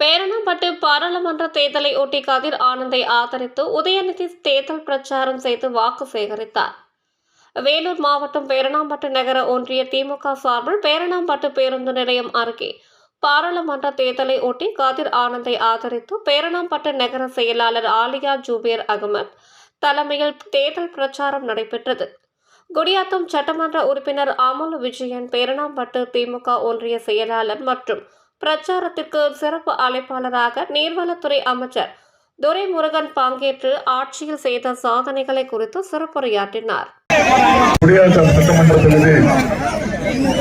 பேரணப்பட்டு பாராளுமன்ற தேர்தலை ஒட்டி கதிர் ஆனந்தை ஆதரித்து உதயநிதி தேர்தல் பிரச்சாரம் செய்து வாக்கு சேகரித்தார். வேலூர் மாவட்டம் பேரணாம்பட்டு நகர ஒன்றிய திமுக சார்பில் பேரணாம்பட்டு பேருந்து நிலையம் அருகே பாராளுமன்ற தேர்தலை ஒட்டி கதிர் ஆனந்தை ஆதரித்து பேரணாம்பட்டு நகர செயலாளர் ஆலியா ஜூபேர் அகமத் தலைமையில் தேர்தல் பிரச்சாரம் நடைபெற்றது. குடியாத்தம் சட்டமன்ற உறுப்பினர் அமுல் விஜயன் பேரணாம்பட்டு திமுக ஒன்றிய செயலாளர் மற்றும் பிரச்சாரத்திற்கு சிறப்பு அழைப்பாளராக நீர்வளத்துறை அமைச்சர் துரைமுருகன் பங்கேற்று ஆட்சியில் செய்த சாதனைகளை குறித்து சிறப்புரையாற்றினார்.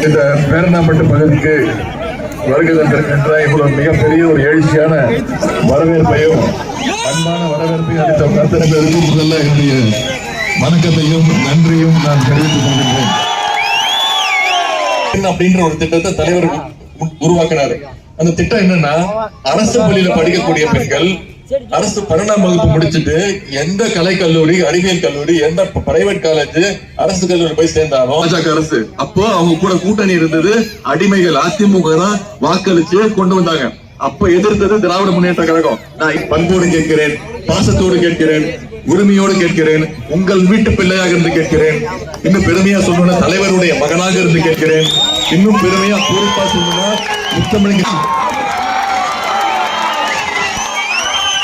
இந்த பேரணாம்பட்டு பகுதிக்கு வருகை தந்திருக்கின்ற இவ்வளவு மிகப்பெரிய ஒரு எழுச்சியான வரவேற்பையும் அன்பான வரவேற்பையும் அளித்த அத்தனை பேருக்கும் முதல்ல என்னுடைய வணக்கத்தையும் நன்றியும் நான் தெரிவித்துக் கொள்கின்றேன். அப்படின்ற ஒரு திட்டத்தை தலைவர் உருவாக்கினாரு. அந்த திட்டம் என்னன்னா அரசு பள்ளியில படிக்கக்கூடிய பெண்கள் அரசு பன்னெண்டாம் வகுப்பு முடிச்சிட்டு எந்த கலை கல்லூரி அறிவியல் கல்லூரி எந்த பிரைவேட் காலேஜ் அரசு கல்லூரி போய் சேர்ந்தாலும் பாஜக அரசு. அப்போ அவங்க கூட கூட்டணி இருந்தது அடிமைகள் அதிமுக தான் வாக்களிச்சு கொண்டு வந்தாங்க. அப்ப எதிர்த்தது திராவிட முன்னேற்ற கழகம். நான் பண்போடு கேட்கிறேன் பாசத்தோடு கேட்கிறேன் உரிமையோடு கேட்கிறேன் உங்கள் வீட்டு பிள்ளையாக இருந்து கேட்கிறேன். இன்னும் பெருமையா சொல்லணும்னா தலைவருடைய மகனாக இருந்து கேட்கிறேன். இன்னும் பெருமையா பொறுப்பா சொல்லணும்னா முத்தமிழ்